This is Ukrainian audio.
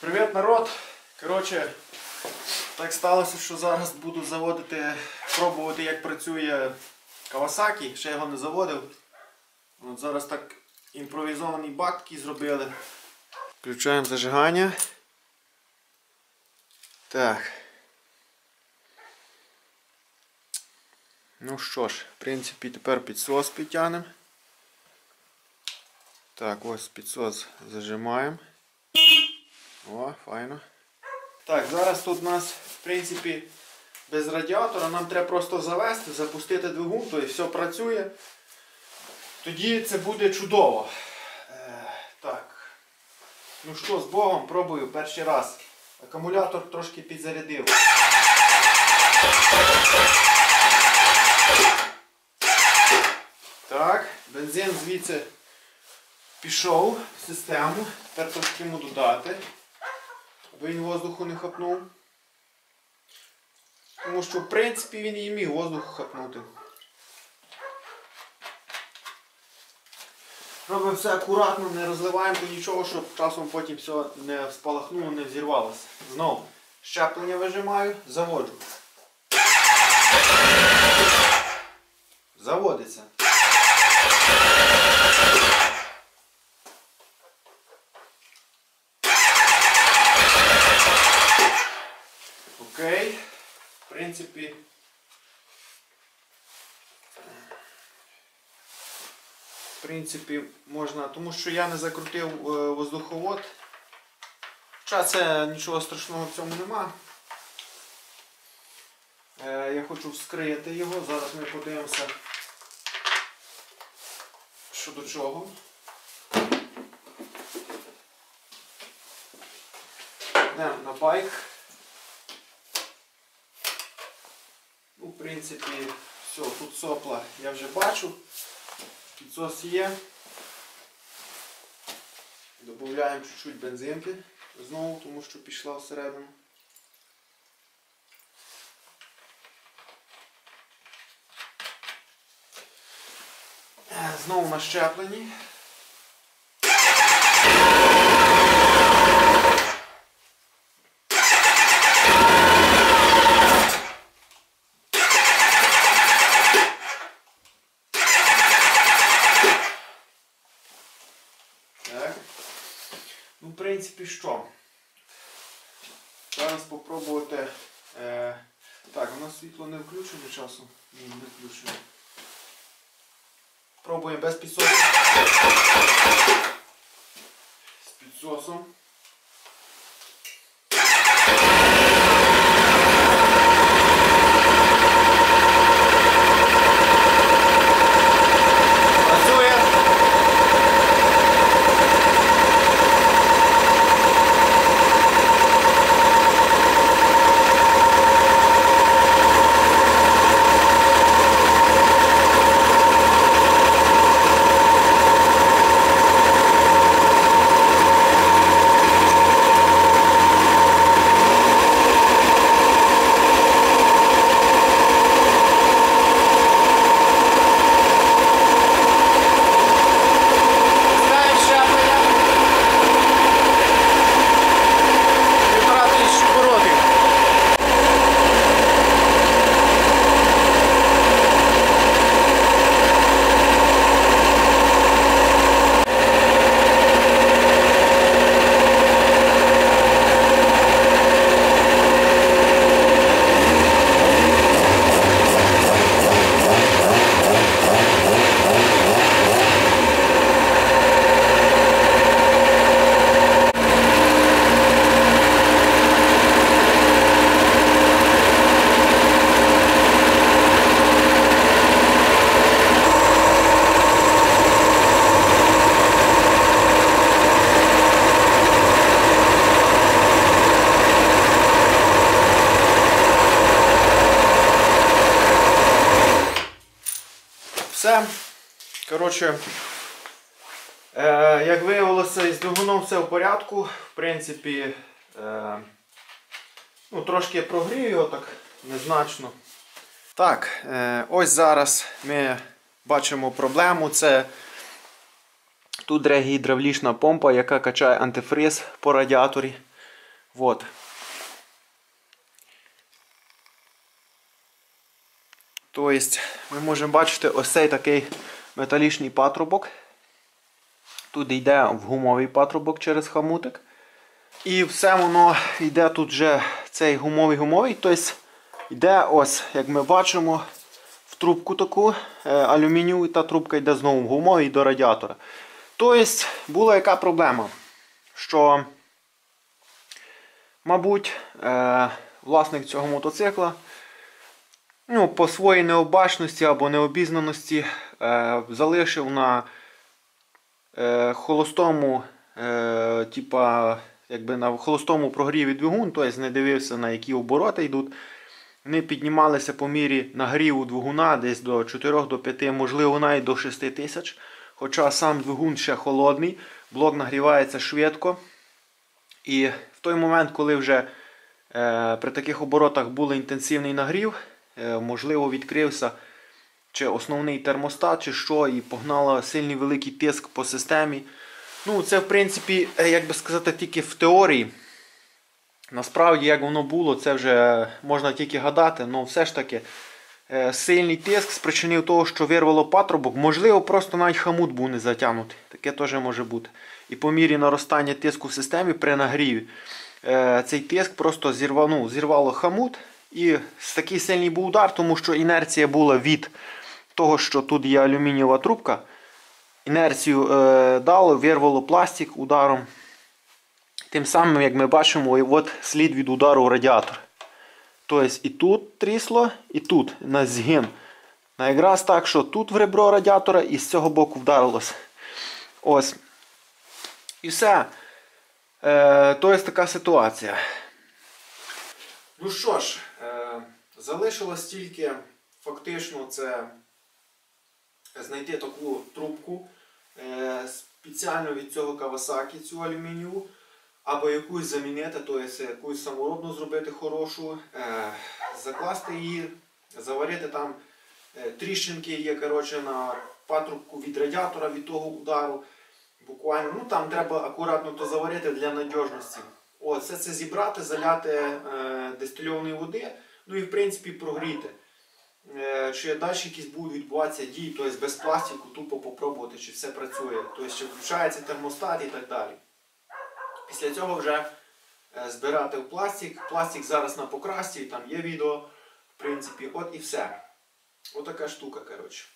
Привіт, народ! Коротше, так сталося, що зараз буду заводити, пробувати, як працює Kawasaki. Ще його не заводив. От зараз так імпровізований бак такий зробили. Включаємо зажигання. Так. Ну що ж, в принципі, тепер підсос підтягнемо. Так, ось підсос зажимаємо. О, файно. Так, зараз тут у нас, в принципі, без радіатора. Нам треба просто завести, запустити двигун, то і все працює. Тоді це буде чудово. Е, так. Ну що, з Богом, пробую перший раз. Акумулятор трошки підзарядив. Так, бензин звідси пішов в систему. Тепер трошки йому додати, він воздуху не хапнув. Тому що, в принципі, він і міг воздуху хапнути. Робимо все акуратно, не розливаємо нічого, щоб часом потім все не спалахнуло, не взірвалося. Знову щеплення вижимаю, заводжу. Заводиться. Окей. В принципі. В принципі, можна, тому що я не закрутив е, воздуховод. Хоча це нічого страшного в цьому нема. Е, я хочу вскрити його. Зараз ми подивимося, що до чого. Йдемо на байк. Ну, в принципі, все, тут сопла я вже бачу. Підсос є. Додаємо чуть-чуть бензинки знову, тому що пішла всередину. Е, Знову на щепленні. Так. Ну, в принципі, що? Зараз спробувати. Е, так, у нас світло не включено часом. Ні, не включено. Пробуємо без підсосу. З підсосом. Все. Коротше, е, як виявилося, із двигуном все в порядку. В принципі, е, ну, трошки прогрів його так незначно. Так, е, ось зараз ми бачимо проблему. Це тут гідравлічна помпа, яка качає антифриз по радіаторі. Вот. Тобто ми можемо бачити ось цей такий металічний патрубок. Тут йде в гумовий патрубок через хамутик. І все воно йде тут вже цей гумовий гумовий. Тобто йде ось, як ми бачимо, в трубку таку е, алюмінієву, і та трубка йде знову в гумовий до радіатора. Тобто була яка проблема? Що, мабуть, е, власник цього мотоцикла ну, по своїй необачності або необізнаності е, залишив на е, холостому, е, типа, якби на холостому прогріві двигун, тобто не дивився на які обороти йдуть. Вони піднімалися по мірі нагріву двигуна десь до 4 до 5, можливо, навіть до 6 тисяч. Хоча сам двигун ще холодний, блок нагрівається швидко. І в той момент, коли вже е, при таких оборотах був інтенсивний нагрів, можливо, відкрився чи основний термостат, чи що, і погнало сильний великий тиск по системі. Ну, це, в принципі, е, як би сказати, тільки в теорії. Насправді, як воно було, це вже можна тільки гадати, але все ж таки е, сильний тиск спричинив того, що вирвало патрубок. Можливо, просто навіть хамут був не затягнутий. Таке теж може бути. І по мірі наростання тиску в системі при нагріві е, цей тиск просто зірвав, ну, зірвало хамут. І такий сильний був удар, тому що інерція була від того, що тут є алюмінієва трубка. Інерцію е, дало, вирвало пластик ударом. Тим самим, як ми бачимо, от слід від удару радіатор. Тобто і тут трісло, і тут на згин. На якраз так, що тут в ребро радіатора і з цього боку вдарилось. Ось. І все. Е, Тобто така ситуація. Ну що ж, залишилось тільки фактично це знайти таку трубку е, спеціально від цього Kawasaki, цю алюмінієву, або якусь замінити, тобто якусь саморобну зробити хорошу, е, закласти її, заварити там е, тріщинки є коротше, на патрубку від радіатора від того удару. Буквально, ну там треба акуратно то заварити для надіжності. О, все це зібрати, заляти е, дистильованої води, ну і в принципі прогріти. Е, чи далі якісь будуть відбуватися дії, тобто без пластику, тупо попробувати, чи все працює, тобто чи включається термостат і так далі. Після цього вже е, збирати в пластик. Пластик зараз на покрасці, там є відео, в принципі, от і все. Отака штука, коротше.